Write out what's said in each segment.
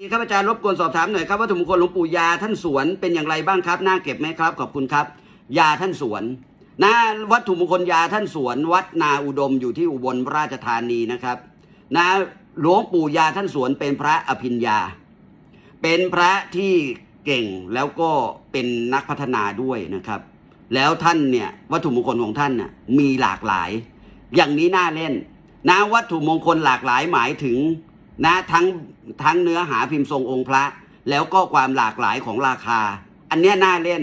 ครับอาจารย์รบกวนสอบถามหน่อยครับวัตถุมงคลหลวงปู่ยาท่านสวนเป็นอย่างไรบ้างครับน่าเก็บไหมครับ ขอบคุณครับ ยาท่านสวนนะวัตถุมงคลยาท่านสวน วัดนาอุดมอยู่ที่อุบลราชธานีนะครับ นะหลวงปู่ยาท่านสวนเป็นพระอภิญญา เป็นพระที่เก่งแล้วก็เป็นนักพัฒนาด้วยนะครับ แล้วท่านเนี่ยวัตถุมงคลของท่านน่ะมีหลากหลาย อย่างนี้น่าเล่นนะวัตถุมงคลหลากหลายหมายถึง นะทั้งทั้งเนื้อหาพิมพ์ทรงองค์พระ แล้วก็ความหลากหลายของราคา อันเนี้ยน่าเล่น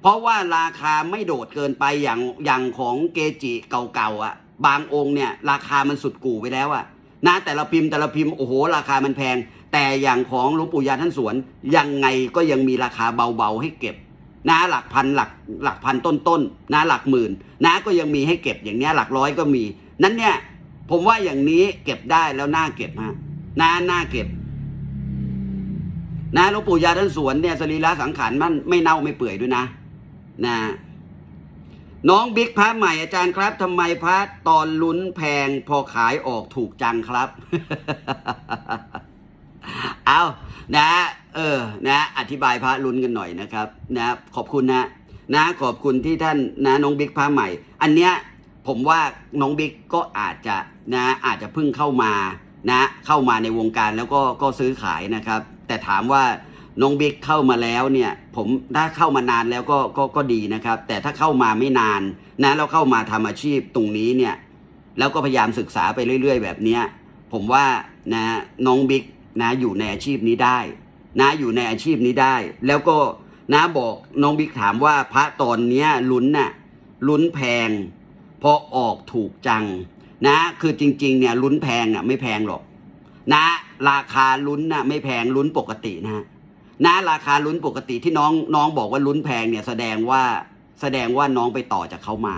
เพราะว่าราคาไม่โดดเกินไปอย่างอย่างของเกจิเก่าๆอะ บางองค์เนี่ยราคามันสุดกู่ไปแล้วอะนะแต่ละพิมพ์แต่ละพิมพ์โอ้โห ราคามันแพง แต่อย่างของหลวงปู่ยาท่านสวน ยังไงก็ยังมีราคาเบาๆให้เก็บนะหลักพันหลักหลักพันต้นๆนะหลักหมื่น นะก็ยังมีให้เก็บอย่างเนี้ยหลักร้อยก็มี นั้นเนี่ยผมว่าอย่างนี้เก็บได้แล้วน่าเก็บฮะ นะน่าเก็บ นะหลวงปู่ยาท่านสวนเนี่ยสรีระสังขารมันไม่เน่าไม่เปื่อยด้วยนะ นะ น้องบิ๊กพระใหม่อาจารย์ครับทำไมพระตอนลุ้นแพงพอขายออกถูกจังครับ เอานะ เออ นะ อธิบายพระลุ้นกันหน่อยนะครับ นะ ขอบคุณนะ นะ ขอบคุณที่ท่านนะน้องบิ๊กพระใหม่ อันเนี้ยผมว่าน้องบิ๊กก็อาจจะนะอาจจะเพิ่งเข้ามา นะเข้ามาในวงการแล้วก็ก็ซื้อขายนะครับ แต่ถามว่าน้องบิ๊กเข้ามาแล้วเนี่ย ผมถ้าเข้ามานานแล้วก็ก็ก็ดีนะครับ แต่ถ้าเข้ามาไม่นานนะแล้วเข้ามาทำอาชีพตรงนี้เนี่ยแล้วก็พยายามศึกษาไปเรื่อย ๆ แบบเนี้ยผมว่านะน้องบิ๊กนะอยู่ในอาชีพนี้ได้ นะอยู่ในอาชีพนี้ได้ แล้วก็นะบอกน้องบิ๊กถามว่าพระตอนเนี้ยลุ้นน่ะลุ้นแพงพอออกถูกจัง นะคือจริงๆเนี่ยลุ้นแพงอะไม่แพงหรอก นะ ราคาลุ้นน่ะไม่แพงลุ้นปกตินะฮะนะราคาลุ้นปกติที่น้องน้องบอกว่าลุ้นแพงเนี่ยแสดงว่าแสดงว่าน้องไปต่อจากเขามา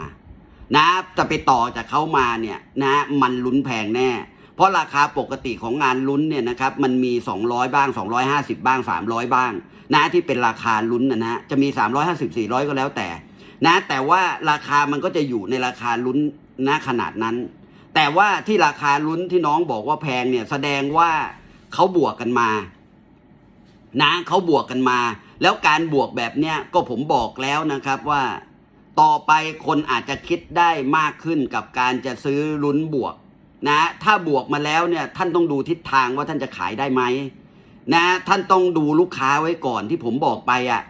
นะจะไปต่อจากเขามาเนี่ยนะมันลุ้นแพงแน่ เพราะราคาปกติของงานลุ้นเนี่ยนะครับมันมี 200 บ้าง 250 บ้าง 300 บ้าง นะที่เป็นราคาลุ้นนะนะจะมี 350 400 ก็แล้วแต่ นะแต่ว่าราคามันก็จะอยู่ในราคาลุ้นนะขนาดนั้น แต่ว่าที่ราคาลุ้นที่น้องบอกว่าแพงเนี่ยแสดงว่าเขาบวกกันมา นะเขาบวกกันมา แล้วการบวกแบบเนี้ยก็ผมบอกแล้วนะครับว่า ต่อไปคนอาจจะคิดได้มากขึ้นกับการจะซื้อลุ้นบวก นะ ถ้าบวกมาแล้วเนี่ย ท่านต้องดูทิศทางว่าท่านจะขายได้ไหมนะท่านต้องดูลูกค้าไว้ก่อนที่ผมบอกไปอะ่ะ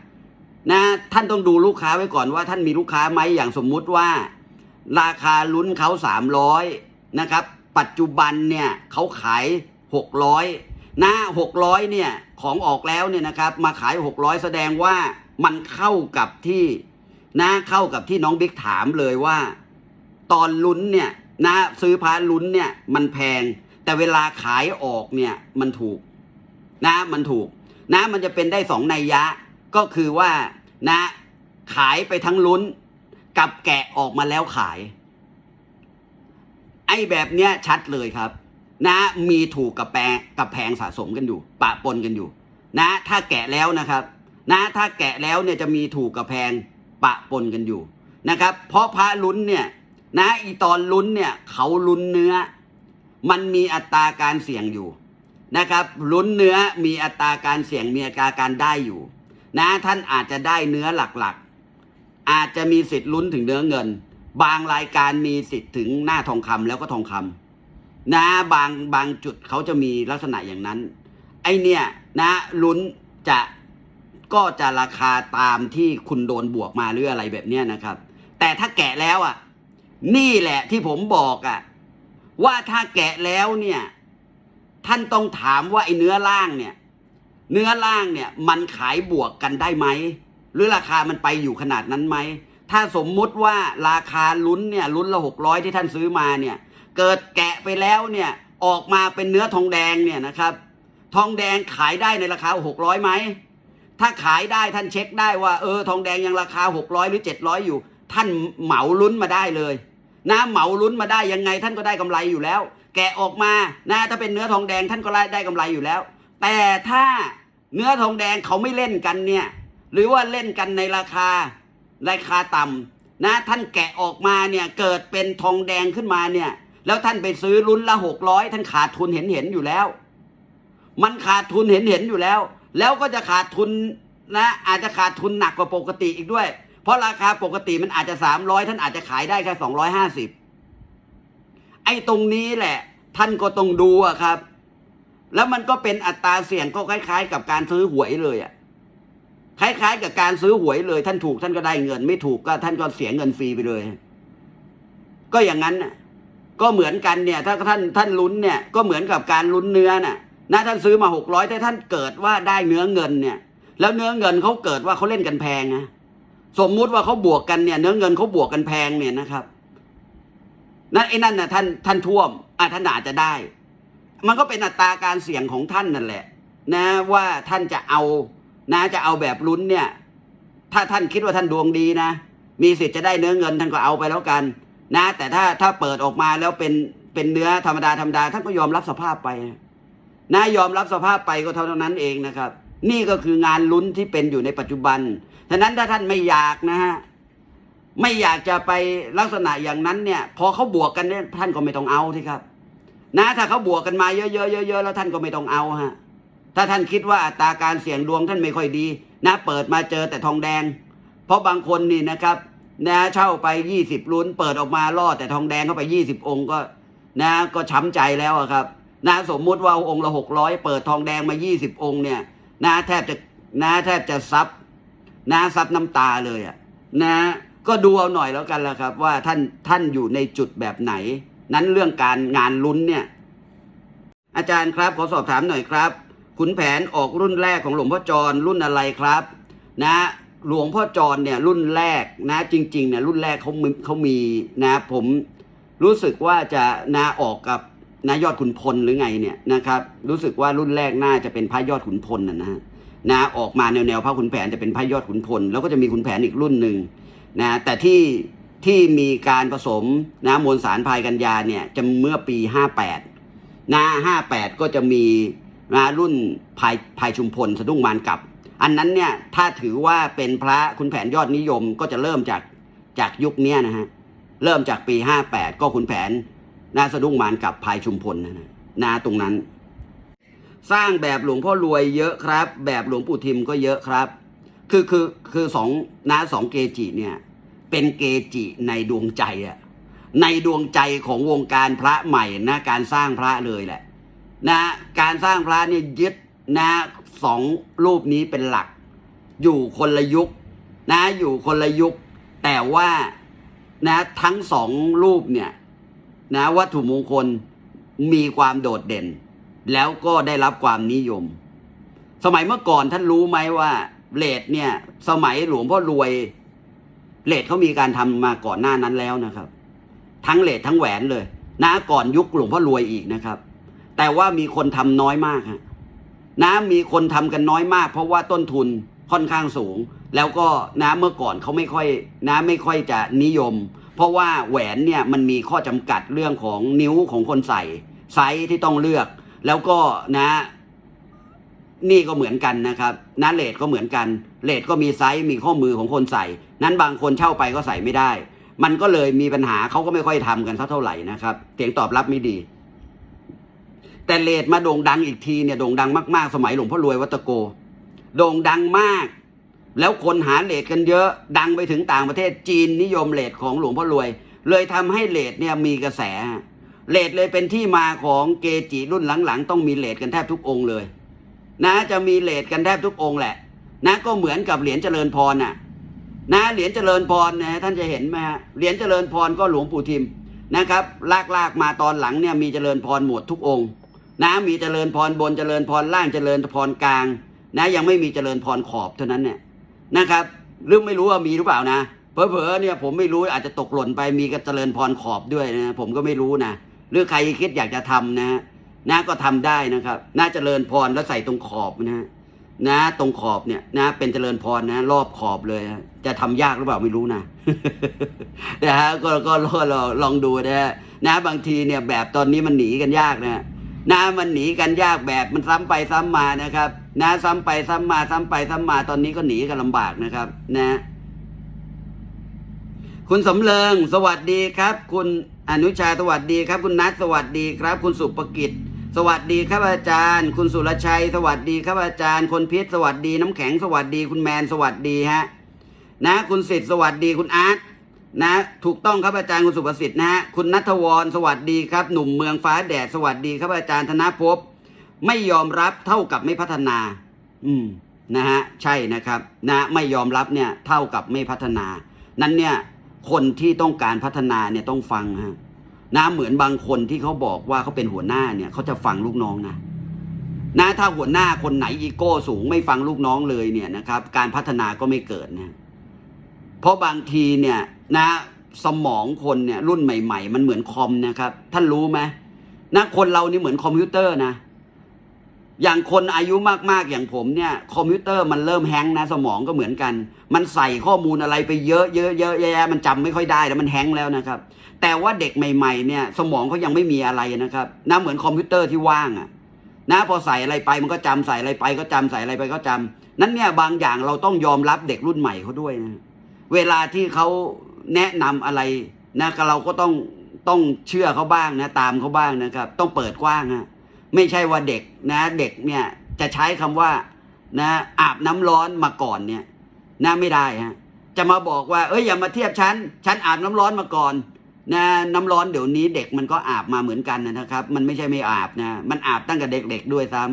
นะท่านต้องดูลูกค้าไว้ก่อนว่าท่านมีลูกค้าไหมอย่างสมมุติว่า ราคาลุ้นเขาสามร้อย นะครับ ปัจจุบันเนี่ยเขาขายหกร้อยนะหกร้อยเนี่ยของออกแล้วเนี่ยนะครับ มาขายหกร้อยแสดงว่ามันเข้ากับที่นะเข้ากับที่น้องบิ๊กถามเลยว่า ตอนลุ้นเนี่ยนะซื้อพาลุ้นเนี่ยมันแพง แต่เวลาขายออกเนี่ยมันถูกนะมันถูกนะมันจะเป็นได้สองนัยยะก็คือว่านะขายไปทั้งลุ้น กับแกะออกมาแล้วขาย ไอ้แบบเนี้ยชัดเลยครับ นะมีถูกกับแปงกับแพงสะสมกันอยู่ ปะปนกันอยู่ นะ ถ้าแกะแล้วนะครับ นะถ้าแกะแล้วเนี่ยจะมีถูกกับแพงปะปนกันอยู่นะครับ เพราะพระลุ้นเนี่ยนะอีตอนลุ้นเนี่ยเขาลุ้นเนื้อ มันมีอัตราการเสี่ยงอยู่นะครับลุ้นเนื้อมีอัตราการเสี่ยงมีอัตราการได้อยู่ นะท่านอาจจะได้เนื้อหลักๆ อาจจะมีสิทธิ์ลุ้นถึงเนื้อเงิน บางรายการมีสิทธิ์ถึงหน้าทองคำแล้วก็ทองคำนะบางบางจุดเขาจะมีลักษณะอย่างนั้น ไอเนี่ยนะลุ้นจะก็จะราคาตามที่คุณโดนบวกมาหรืออะไรแบบเนี้ยนะครับ แต่ถ้าแกะแล้วอะ นี่แหละที่ผมบอกอะว่าถ้าแกะแล้วเนี่ย ท่านต้องถามว่าไอเนื้อล่างเนี่ย เนื้อล่างเนี่ย มันขายบวกกันได้ไหมหรือราคามันไปอยู่ขนาดนั้นไหม ถ้าสมมุติว่าราคาลุ้นเนี่ยลุ้นละหกร้อยที่ท่านซื้อมาเนี่ย เกิดแกะไปแล้วเนี่ยออกมาเป็นเนื้อทองแดงเนี่ยนะครับ ทองแดงขายได้ในราคาหกร้อยไหมถ้าขายได้ท่านเช็คได้ว่าเออทองแดงยังราคาหกร้อยหรือเจ็ดร้อยอยู่ ท่านเหมาลุ้นมาได้เลยนะเหมาลุ้นมาได้ยังไงท่านก็ได้กำไรอยู่แล้ว แกะออกมานะถ้าเป็นเนื้อทองแดงท่านก็ได้กำไรอยู่แล้ว แต่ถ้าเนื้อทองแดงเขาไม่เล่นกันเนี่ย หรือว่าเล่นกันในราคา ราคาต่ำนะท่านแกะออกมาเนี่ยเกิดเป็นทองแดงขึ้นมาเนี่ยแล้วท่านไปซื้อลุ้นละหกร้อยท่านขาดทุนเห็นเห็นอยู่แล้ว มันขาดทุนเห็นเห็นอยู่แล้ว แล้วก็จะขาดทุนนะอาจจะขาดทุนหนักกว่าปกติอีกด้วย เพราะราคาปกติมันอาจจะสามร้อยท่านอาจจะขายได้แค่สองร้อยห้าสิบไอ้ตรงนี้แหละ ท่านก็ต้องดูอะครับ แล้วมันก็เป็นอัตราเสี่ยงก็คล้าย ๆ กับการซื้อหวยเลยอะ คล้ายๆ กับการซื้อหวยเลย ท่านถูกท่านก็ได้เงิน ไม่ถูกก็ท่านก็เสียเงินฟรีไปเลย ก็อย่างนั้นก็เหมือนกันเนี่ย ถ้าท่านท่านลุ้นเนี่ยก็เหมือนกับการลุ้นเนื้อน่ะนะท่านซื้อมาหกร้อยแต่ท่านเกิดว่าได้เนื้อเงินเนี่ย แล้วเนื้อเงินเขาเกิดว่าเขาเล่นกันแพงนะสมมุติว่าเขาบวกกันเนี่ย เนื้อเงินเขาบวกกันแพงเนี่ยนะครับนั่นไอ้นั่นน่ะท่านท่านท่วมอะท่านอาจจะได้ มันก็เป็นอัตราการเสี่ยงของท่านนั่นแหละ นะว่าท่านจะเอา นะจะเอาแบบลุ้นเนี่ย ถ้าท่านคิดว่าท่านดวงดีนะ มีสิทธิ์จะได้เนื้อเงินท่านก็เอาไปแล้วกัน นะ แต่ถ้าถ้าเปิดออกมาแล้วเป็นเป็นเนื้อธรรมดาธรรมดาท่านก็ยอมรับสภาพไปนะยอมรับสภาพไปก็เท่านั้นเองนะครับ นี่ก็คืองานลุ้นที่เป็นอยู่ในปัจจุบันฉะนั้นถ้าท่านไม่อยากนะฮะไม่อยากจะไปลักษณะอย่างนั้นเนี่ย พอเขาบวกกันเนี่ยท่านก็ไม่ต้องเอาที่ครับ นะถ้าเขาบวกกันมาเยอะๆเยอะๆแล้วท่านก็ไม่ต้องเอาฮะ ถ้าท่านคิดว่าอัตราการเสี่ยงดวงท่านไม่ค่อยดี นะเปิดมาเจอแต่ทองแดง เพราะบางคนนี่นะครับ นะเช่าไปยี่สิบลุ้น เปิดออกมาล่อแต่ทองแดงเข้าไปยี่สิบองค์ก็นะก็ช้ำใจแล้วครับ นะสมมุติว่าองค์ละหกร้อยเปิดทองแดงมายี่สิบองค์เนี่ยนะแทบจะนะแทบจะซับนะซับน้ำตาเลยอะนะก็ดูเอาหน่อยแล้วกันละครับ ว่าท่านท่านอยู่ในจุดแบบไหน นั้นเรื่องการงานลุ้นเนี่ย อาจารย์ครับขอสอบถามหน่อยครับ ขุนแผนออกรุ่นแรกของหลวงพ่อจรรุ่นอะไรครับ นะหลวงพ่อจรเนี่ยรุ่นแรกนะจริงๆเนี่ยรุ่นแรกเขาเขามีนะผมรู้สึกว่าจะนะออกกับนายอดขุนพลหรือไงเนี่ยนะครับรู้สึกว่ารุ่นแรกน่าจะเป็นพระยอดขุนพลนะนะนะออกมาแนวแนวๆพระขุนแผนจะเป็นพระยอดขุนพล แล้วก็จะมีขุนแผนอีกรุ่นหนึ่งนะแต่ที่ที่มีการผสมนะมวลสารพายกัญญาเนี่ยจะเมื่อปี 58นะห้าแปดก็จะมี นะรุ่นภายภายชุมพลสะดุ้งมารกับ อันนั้นเนี่ยถ้าถือว่าเป็นพระคุณแผนยอดนิยมก็จะเริ่มจากจากยุคนี้นะฮะเริ่มจากปีห้าแปดก็คุณแผนนาสะดุ้งมารกับภายชุมพลนะนะนาตรงนั้น สร้างแบบหลวงพ่อรวยเยอะครับ แบบหลวงปู่ทิมก็เยอะครับ คือคือคือสองนาสองเกจิเนี่ยเป็นเกจิในดวงใจอะในดวงใจของวงการพระใหม่นะการสร้างพระเลยแหละ นะการสร้างพระเนี่ยยึดนะสองรูปนี้เป็นหลัก อยู่คนละยุคนะอยู่คนละยุค แต่ว่านะทั้งสองรูปเนี่ยนะวัตถุมงคลมีความโดดเด่น แล้วก็ได้รับความนิยม สมัยเมื่อก่อนท่านรู้ไหมว่าเลดเนี่ยสมัยหลวงพ่อรวยเลดเขามีการทำมาก่อนหน้านั้นแล้วนะครับ ทั้งเลททั้งแหวนเลย นะก่อนยุคหลวงพ่อรวยอีกนะครับ แต่ว่ามีคนทำน้อยมากฮะนะมีคนทำกันน้อยมาก เพราะว่าต้นทุนค่อนข้างสูง แล้วก็นะเมื่อก่อนเขาไม่ค่อยนะไม่ค่อยจะนิยม เพราะว่าแหวนเนี่ยมันมีข้อจำกัดเรื่องของนิ้วของคนใส่ไซส์ที่ต้องเลือก แล้วก็นะ นี่ก็เหมือนกันนะครับนะเลทก็เหมือนกันเลทก็มีไซส์มีข้อมือของคนใส่ นั้นบางคนเช่าไปก็ใส่ไม่ได้ มันก็เลยมีปัญหาเขาก็ไม่ค่อยทำกันเท่าไหร่นะครับเสียงตอบรับไม่ดี แต่เลดมาโด่งดังอีกทีเนี่ยโด่งดังมากๆ สมัยหลวงพ่อรวยวัตโก โด่งดังมาก แล้วคนหาเลดกันเยอะ ดังไปถึงต่างประเทศจีนนิยมเลดของหลวงพ่อรวย เลยทำให้เลดเนี่ยมีกระแส เลดเลยเป็นที่มาของเกจิรุ่นหลังๆ ต้องมีเลดกันแทบทุกองค์เลย นะจะมีเลดกันแทบทุกองค์แหละ นะก็เหมือนกับเหรียญเจริญพรน่ะนะเหรียญเจริญพรนะท่านจะเห็นไหมฮะเหรียญเจริญพรก็หลวงปู่ทิมนะครับลากลากๆมาตอนหลังเนี่ยมีเจริญพรหมดทุกองค์ นะมีเจริญพรบนเจริญพรล่างเจริญพรกลาง นะ ยังไม่มีเจริญพรขอบเท่านั้นเนี่ยนะครับหรือไม่รู้ว่ามีหรือเปล่านะเผลอๆเนี่ยผมไม่รู้อาจจะตกหล่นไปมีกระเจริญพรขอบด้วยนะผมก็ไม่รู้นะหรือใครคิดอยากจะทำนะนะก็ทำได้นะครับ น่าเจริญพรแล้วใส่ตรงขอบนะนะตรงขอบเนี่ยนะ เป็นเจริญพรนะ รอบขอบเลยนะจะทำยากหรือเปล่าไม่รู้นะนะฮะก็ก็ลองลองลองดูนะฮะนะบางทีเนี่ยแบบตอนนี้มันหนีกันยากนะ นะมันหนีกันยากแบบมันซ้ำไปซ้ำมานะครับ นะซ้ำไปซ้ำมา ซ้ำไปซ้ำมาตอนนี้ก็หนีกันลำบากนะครับ นะ คุณสำเริงสวัสดีครับ คุณอนุชาสวัสดีครับ คุณนัทสวัสดีครับ คุณสุภกิจ สวัสดีครับอาจารย์ คุณสุรชัย สวัสดีครับอาจารย์ คนพิษสวัสดีน้ำแข็งสวัสดี คุณแมนสวัสดีฮะ นะ คุณสิทธิ์สวัสดีคุณอาร์ต นะถูกต้องครับอาจารย์คุณสุประสิทธิ์นะฮะคุณนัทวรสวัสดีครับ หนุ่มเมืองฟ้าแดดสวัสดีครับอาจารย์ธนภพไม่ยอมรับเท่ากับไม่พัฒนา อืมนะฮะใช่นะครับนะไม่ยอมรับเนี่ยเท่ากับไม่พัฒนา นั้นเนี่ยคนที่ต้องการพัฒนาเนี่ยต้องฟังฮะนะเหมือนบางคนที่เขาบอกว่าเขาเป็นหัวหน้าเนี่ยเขาจะฟังลูกน้องนะนะถ้าหัวหน้าคนไหนอีโก้สูงไม่ฟังลูกน้องเลยเนี่ยนะครับการพัฒนาก็ไม่เกิดนะ เพราะบางทีเนี่ยนะสมองคนเนี่ยรุ่นใหม่ ๆ มันเหมือนคอมนะครับ ท่านรู้ไหมนะคนเรานี่เหมือนคอมพิวเตอร์นะอย่างคนอายุมากๆอย่างผมเนี่ย คอมพิวเตอร์มันเริ่มแฮงก์นะ สมองก็เหมือนกัน มันใส่ข้อมูลอะไรไปเยอะเยอะเยอะแยะมันจำไม่ค่อยได้แล้วมันแฮงก์แล้วนะครับ แต่ว่าเด็กใหม่ ๆ เนี่ย สมองเขายังไม่มีอะไรนะครับนะเหมือนคอมพิวเตอร์ที่ว่างอะนะพอใส่อะไรไปมันก็จำใส่อะไรไปก็จำใส่อะไรไปก็จำนั้นเนี่ยบางอย่างเราต้องยอมรับเด็กรุ่นใหม่เขาด้วยนะ เวลาที่เขาแนะนำอะไรนะก็เราก็ต้องต้องเชื่อเขาบ้างนะ ตามเขาบ้างนะครับ ต้องเปิดกว้างนะไม่ใช่ว่าเด็กนะ เด็กเนี่ยจะใช้คำว่านะอาบน้ำร้อนมาก่อนเนี่ยนะไม่ได้ฮะจะมาบอกว่าเอ้ยอย่ามาเทียบฉันฉันอาบน้ำร้อนมาก่อนนะน้ำร้อนเดี๋ยวนี้เด็กมันก็อาบมาเหมือนกันนะครับ มันไม่ใช่ไม่อาบนะ มันอาบตั้งแต่เด็กๆด้วยซ้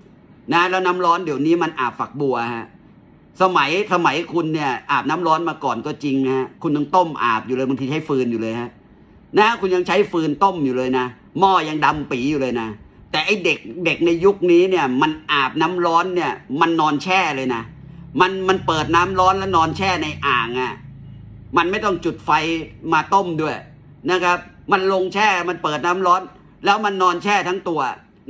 ำนะแล้วน้ำร้อนเดี๋ยวนี้มันอาบฝักบัวฮะ สมัยสมัยคุณเนี่ยอาบน้ำร้อนมาก่อนก็จริงนะฮะคุณยังต้มอาบอยู่เลยบางทีใช้ฟืนอยู่เลยฮะนะคุณยังใช้ฟืนต้มอยู่เลยนะหม้อยังดำปีอยู่เลยนะ แต่ไอเด็กเด็กในยุคนี้เนี่ย มันอาบน้ำร้อนเนี่ย มันนอนแช่เลยนะมันมันเปิดน้ำร้อนแล้วนอนแช่ในอ่างอะ่ะมันไม่ต้องจุดไฟมาต้มด้วยนะครับ มันลงแช่มันเปิดน้ำร้อน แล้วมันนอนแช่ทั้งตัว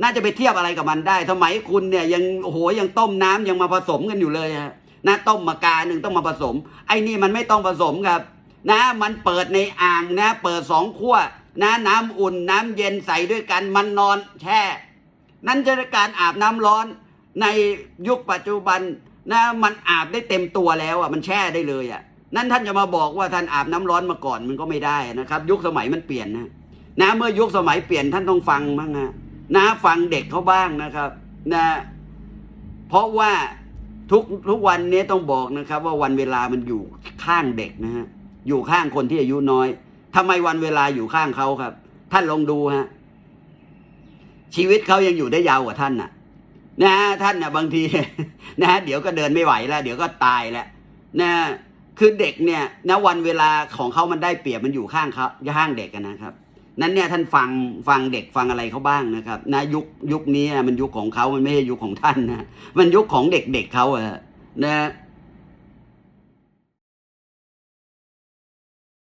น่าจะไปเทียบอะไรกับมันได้สมัยคุณเนี่ยยังโอ้โหยังต้มน้ำยังมาผสมกันอยู่เลยฮะ นะต้มมากาหนึ่งต้องมาผสม ไอ้นี่มันไม่ต้องผสมครับ นะ มันเปิดในอ่างนะ เปิดสองขั้วนะน้ำอุ่นน้ำเย็นใส่ด้วยกันมันนอนแช่ นั่นจะการอาบน้ำร้อนในยุคปัจจุบันนะมันอาบได้เต็มตัวแล้วอะมันแช่ได้เลยอะนั่นท่านจะมาบอกว่าท่านอาบน้ำร้อนมาก่อนมันก็ไม่ได้นะครับ ยุคสมัยมันเปลี่ยนนะนะเมื่อยุคสมัยเปลี่ยนท่านต้องฟังบ้างนะนะฟังเด็กเขาบ้างนะครับ นะ เพราะว่า ทุกทุกวันนี้ต้องบอกนะครับ ว่าวันเวลามันอยู่ข้างเด็กนะฮะอยู่ข้างคนที่อายุน้อยทำไมวันเวลาอยู่ข้างเขาครับ ท่านลองดูฮะชีวิตเขายังอยู่ได้ยาวกว่าท่านน่ะ นะฮะท่านน่ะ บางที นะฮะเดี๋ยวก็เดินไม่ไหวแล้ว เดี๋ยวก็ตายแล้วนะคือเด็กเนี่ยนะวันเวลาของเขามันได้เปรียบมันอยู่ข้างเขาข้างเด็กอะนะครับ นั้นเนี่ยท่านฟังฟังเด็กฟังอะไรเขาบ้างนะครับนะยุคยุคนี้มันยุคของเขามันไม่ใช่ยุคของท่านนะมันยุคของเด็กๆเขาอะนะ